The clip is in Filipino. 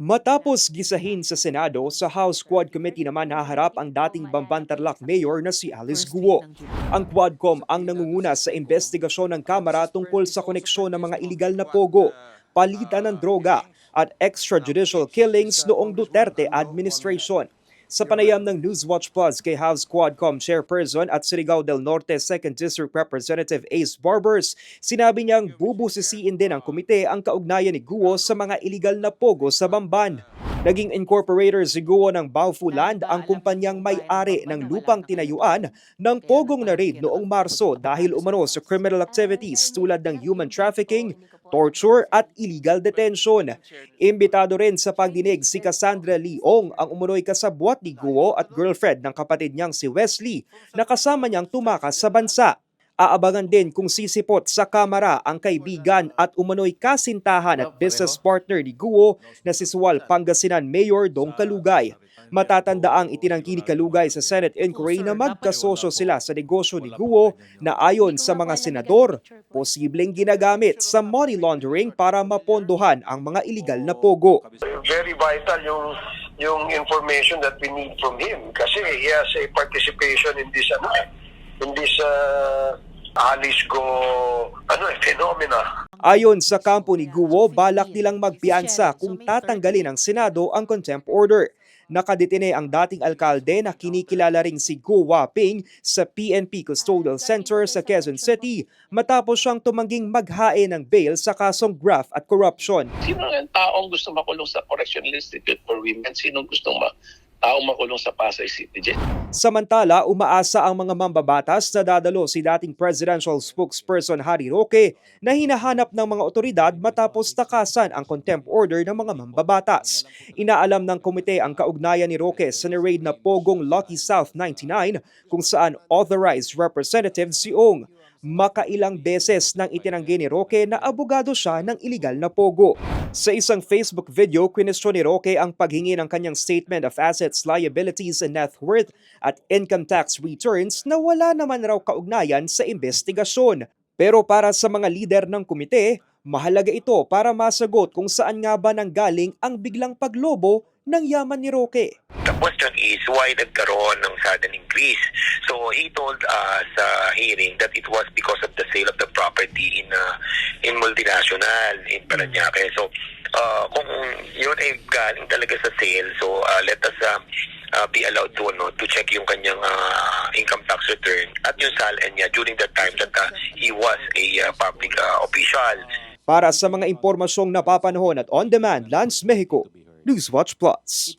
Matapos gisahin sa Senado, sa House Quad Committee naman naharap ang dating Bambantarlac Mayor na si Alice Guo. Ang Quadcom ang nangunguna sa investigasyon ng Kamara tungkol sa koneksyon ng mga iligal na pogo, palitan ng droga at extrajudicial killings noong Duterte administration. Sa panayam ng Newswatch Plus kay House Quadcom Chairperson at Surigao del Norte 2nd District Representative Ace Barbers, sinabi niyang bubusisiin din ang komite ang kaugnayan ni Guo sa mga iligal na pogo sa Bamban. Naging incorporator si Guo ng Baofu Land ang kumpanyang may-ari ng lupang tinayuan ng pogong na raid noong Marso dahil umano sa criminal activities tulad ng human trafficking, torture at illegal detention. Imbitado rin sa pagdinig si Cassandra Leong ang umunoy kasabwat ni Guo at girlfriend ng kapatid niyang si Wesley na kasama niyang tumakas sa bansa. Aabangan din kung sisipot sa kamera ang kaibigan at umano'y kasintahan at business partner ni Guo na si Sual Pangasinan Mayor Dong Kalugay. Matatandaang itinanggi ni Kalugay sa Senate inquiry na magkasosyo sila sa negosyo ni Guo na ayon sa mga senador, posibleng ginagamit sa money laundering para mapondohan ang mga iligal na pogo. very vital yung yung information that we need from him kasi he has a participation in this ano in this uh, Alice go ano eh, phenomena. Ayon sa kampo ni Guo, balak nilang magpiansa kung tatanggalin ng Senado ang contempt order. Nakadetine ang dating alkalde na kinikilala ring si Guo Waping sa PNP Custodial Center sa Quezon City matapos siyang tumangging maghain ng bail sa kasong graft at corruption. Sino ang taong gusto makulong sa Correctional Institute for Women? Sino gustong ma taong makulong sa Pasay City? Samantala, umaasa ang mga mambabatas na dadalo si dating presidential spokesperson Harry Roque na hinahanap ng mga otoridad matapos takasan ang contempt order ng mga mambabatas. Inaalam ng komite ang kaugnayan ni Roque sa raid na Pogong Lucky South 99 kung saan authorized representative si Ong. Makailang beses nang itinanggi ni Roque na abogado siya ng iligal na pogo. Sa isang Facebook video, kwestiyon ni Roque ang paghingi ng kanyang statement of assets, liabilities, and net worth at income tax returns na wala naman raw kaugnayan sa investigasyon. Pero para sa mga lider ng komite, mahalaga ito para masagot kung saan nga ba nanggaling ang biglang paglobo ng yaman ni Roque. Question is why nagkaroon ng sudden increase. So he told us sa hearing that it was because of the sale of the property in uh, in multinational in Paranaque. So uh, kung yun ay galing talaga sa sale, so uh, let us uh, uh, be allowed to no to check yung kanyang uh, income tax return at yung salary niya during the time that uh, he was a uh, public uh, official. Para sa mga impormasyong napapanahon at on-demand, Lance Mexico, Newswatch Plus.